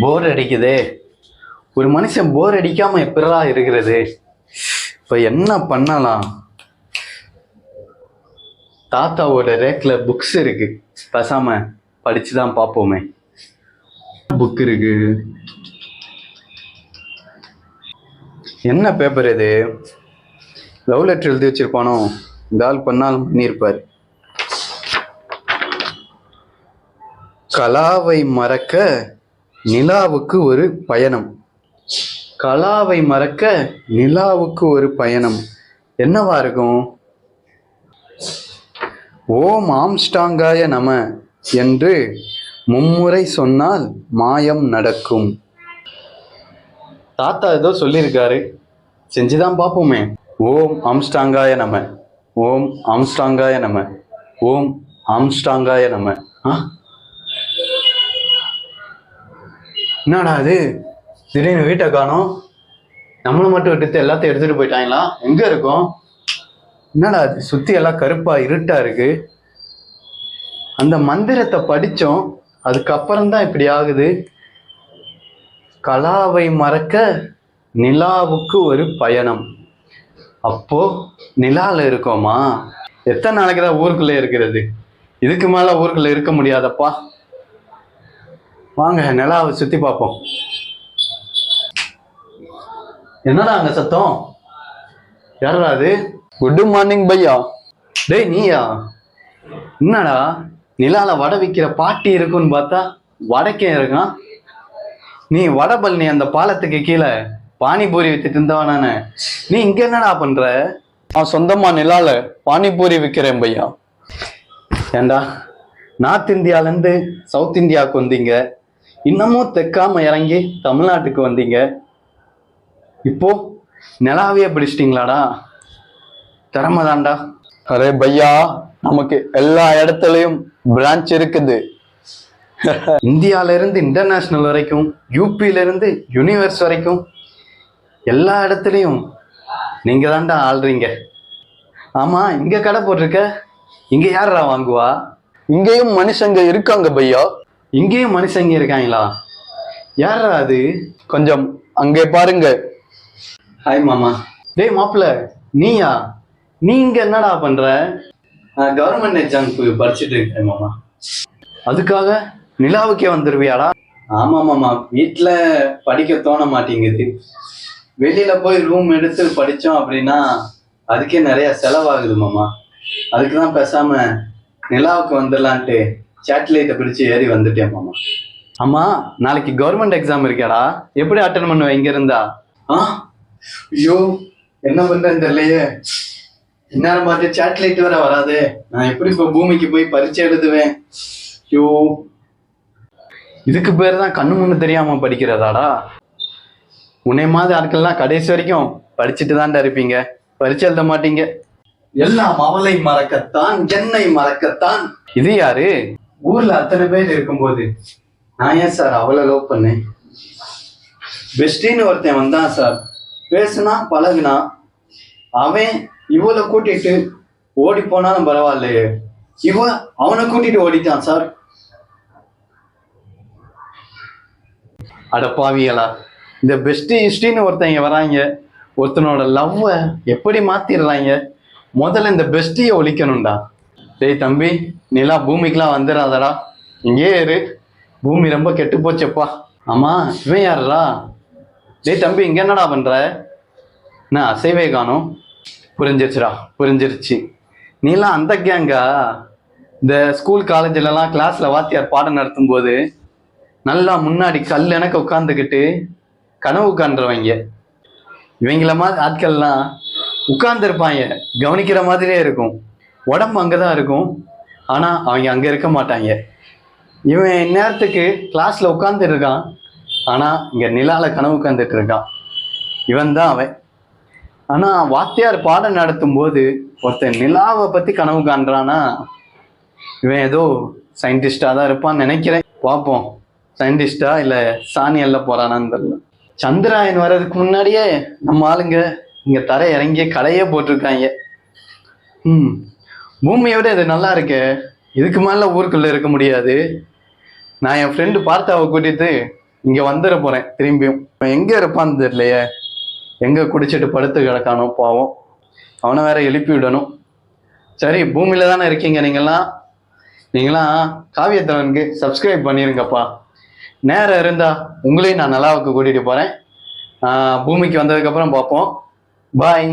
போர் அடிக்குதே. ஒரு மனுஷன் போர் அடிக்காம எப்படா இருக்கிறது? இப்போ என்ன பண்ணலாம்? தாத்தாவோட ரேக்கில் புக்ஸ் இருக்கு. பசாம படிச்சு தான் பார்ப்போமே. புக் இருக்கு. என்ன பேப்பர் இது? லவ் லெட்டர் எழுதி வச்சிருப்பானோ? இந்த ஆள் பண்ணாலும் பண்ணியிருப்பார். கலாவை மறக்க நிலாவுக்கு ஒரு பயணம். கலாவை மறக்க நிலாவுக்கு ஒரு பயணம். என்னவா இருக்கும்? ஓம் ஆம்ஸ்டாங்காய நம என்று மும்முறை சொன்னால் மாயம் நடக்கும். தாத்தா ஏதோ சொல்லியிருக்காரு. செஞ்சுதான் பார்ப்போமே. ஓம் ஆம்ஸ்டாங்காய நம. ஓம் ஆம்ஸ்டாங்காய நம. ஓம் ஆம்ஸ்டாங்காய நம. ஆ? என்னடா அது திடீர்னு வீட்டை காணும். நம்மளை மட்டும் விட்டுட்டு எல்லாத்தையும் எடுத்துட்டு போயிட்டாங்களா? எங்க இருக்கும்? என்னடா அது சுத்தி எல்லாம் கருப்பா இருட்டா இருக்கு. அந்த மந்திரத்தை படிச்சோம். அதுக்கப்புறம் தான் இப்படி ஆகுது. கலாவை மறக்க நிலாவுக்கு ஒரு பயணம். அப்போ நிலால இருக்கோமா? எத்தனை நாளைக்கு தான் ஊருக்குள்ள இருக்கிறது? இதுக்கு மேல ஊருக்குள்ள இருக்க முடியாதப்பா. வாங்க நிலாவை சுத்தி பார்ப்போம். என்னடா அங்க சத்தம்? யாரா அது? குட் மார்னிங் பையா. டேய் நீயா? என்னடா? நிலால வடை விற்கிற பாட்டி இருக்குன்னு பார்த்தா வடக்கே இருக்கான். நீ வடபழனி அந்த பாலத்துக்கு கீழே பானிபூரி வித்துட்டு இருந்தவனானே நீ இங்க என்னடா பண்ற? நான் சொந்தமா நிலால பானிபூரி விற்கிறேன் பையா. ஏண்டா? நார்த் இந்தியால இருந்து சவுத் இந்தியாவுக்கு வந்தீங்க. இன்னமும் தெக்காம இறங்கி தமிழ்நாட்டுக்கு வந்தீங்க. இப்போ நிலாவே பிடிச்சிட்டிங்களாடா? திறமை தான்டா அரே பையா நமக்கு எல்லா இடத்துலயும் பிரான்ச் இருக்குது. இந்தியால இருந்து இன்டர்நேஷனல் வரைக்கும் யூபியில இருந்து யூனிவர்ஸ் வரைக்கும் எல்லா இடத்துலையும் நீங்க தான்டா ஆள்றீங்க. ஆமா இங்க கடை போட்டிருக்க? இங்க யாரா வாங்குவா? இங்கேயும் மனுஷங்க இருக்காங்க பையா. இங்கேயும் மனுஷங்க இருக்காங்களா? யாரா அது? கொஞ்சம் அங்கே பாருங்க. ஹாய் மாமா. டேய் மாப்பிள்ள நீயா? நீ இங்க என்னடா பண்ற? நான் கவர்மெண்ட் எக்ஸாமுக்கு படிச்சுட்டு இருக்கேன் மாமா. அதுக்காக நிலாவுக்கே வந்துருவியாடா? ஆமா மாமா. வீட்ல படிக்க தோண மாட்டேங்குது. வெளியில போய் ரூம் எடுத்து படிச்சோம் அப்படின்னா அதுக்கே நிறைய செலவாகுது மாமா. அதுக்கு தான் பேசாம நிலாவுக்கு வந்துடலான்ட்டு சேட்டலைட்டை பிடிச்சு ஏறி வந்துட்டேன் மாமா. ஆமா நாளைக்கு கவர்மெண்ட் எக்ஸாம் இருக்காடா எப்படி அட்டன் பண்ணுவேன் இங்க இருந்தா? ஆ? ஐயோ என்ன பண்றேன்னு தெரியலையே. இந்நேரம் பார்த்து சேட்டலைட் வேற வராது. நான் எப்படி இப்போ பூமிக்கு போய் பரீட்சை எழுதுவேன்? ஐயோ. இதுக்கு பேர் தான் கண்ணு முன்னு தெரியாம படிக்கிறதாடா. உன்னை மாதிரி ஆட்கள்லாம் கடைசி வரைக்கும் படிச்சுட்டு தான்டா இருப்பீங்க. பரீட்சை எழுத மாட்டீங்க. எல்லாம் அவளை மறக்கத்தான் என்னை மறக்கத்தான். இது யாரு? ஊர்ல அத்தனை பேர் இருக்கும்போது நான் ஏன் சார் அவ்வளோ லவ் பண்ணேன்? பெஸ்டின்னு ஒருத்தன் வந்தான் சார். பேசுனா பழகுனா அவன் இவளை கூட்டிட்டு ஓடி போனாலும் பரவாயில்லையே. இவ அவனை கூட்டிட்டு ஓடிட்டான் சார். அட பாவிகளா இந்த பெஸ்டி ஹிஸ்டின்னு ஒருத்தங்க வராங்க. ஒருத்தனோட லவ்வை எப்படி மாத்திடுறாங்க? முதல்ல இந்த பெஸ்டியை ஒழிக்கணும்டா. டேய் தம்பி நிலா பூமிக்கெல்லாம் வந்துடாதடா இங்கேயே இரு. பூமி ரொம்ப கெட்டு போச்சப்பா. ஆமா இவன் யாருடா டேய் தம்பி இங்க என்னடா பண்ற? என்ன அசைவே காணும். புரிஞ்சிருச்சுடா புரிஞ்சிருச்சு. நீலாம் அந்த கேங்கா இந்த ஸ்கூல் காலேஜ்லலாம் கிளாஸில் வாத்தியார் பாடம் நடத்தும் போது நல்லா முன்னாடி கல் எனக்கு உட்காந்துக்கிட்டு கனவு காண்றவங்க இவங்கள மாதிரி ஆட்கள்லாம் உட்கார்ந்துருப்பாங்க. கவனிக்கிற மாதிரியே இருக்கும். உடம்பு அங்கே தான் இருக்கும். ஆனால் அவங்க அங்கே இருக்க மாட்டாங்க. இவன் இந்நேரத்துக்கு கிளாஸில் உட்காந்துட்டு இருக்கான். ஆனால் இங்கே நிலாவில் கனவு உட்காந்துட்டு இருக்கான். இவன் தான் அவன். ஆனால் வாத்தியார் பாடம் நடத்தும் போது ஒருத்தன் நிலாவை பற்றி கனவு காண்றானா இவன் ஏதோ சயின்டிஸ்டாக தான் இருப்பான்னு நினைக்கிறேன். பார்ப்போம் சயின்டிஸ்டா இல்லை சாணியல்ல போகிறானான்னு போறானான்னு தெரியல. சந்திராயன் வர்றதுக்கு முன்னாடியே நம்ம ஆளுங்க இங்கே தர இறங்கி கடையே போட்டிருக்காங்க. ம். பூமியை விட இது நல்லா இருக்கே. இதுக்கு மேல ஊருக்குள்ள இருக்க முடியாது. நான் என் ஃப்ரெண்டு பார்த்தாவை கூட்டிட்டு இங்க வந்துட போறேன் திரும்பியும். இவன் எங்க இருப்பான்னு தெரியலையே. எங்க குடிச்சிட்டு படுத்து கிடக்கானோ பாவம். அவனை வேற எழுப்பி விடணும். சரி பூமியில தானே இருக்கீங்க நீங்களாம் நீங்களாம் காவியத்தவனுக்கு சப்ஸ்கிரைப் பண்ணிருங்கப்பா. நேரம் இருந்தா உங்களையும் நான் நல்லாவுக்கு கூட்டிட்டு போறேன். பூமிக்கு வந்ததுக்கு அப்புறம் பார்ப்போம். பாய்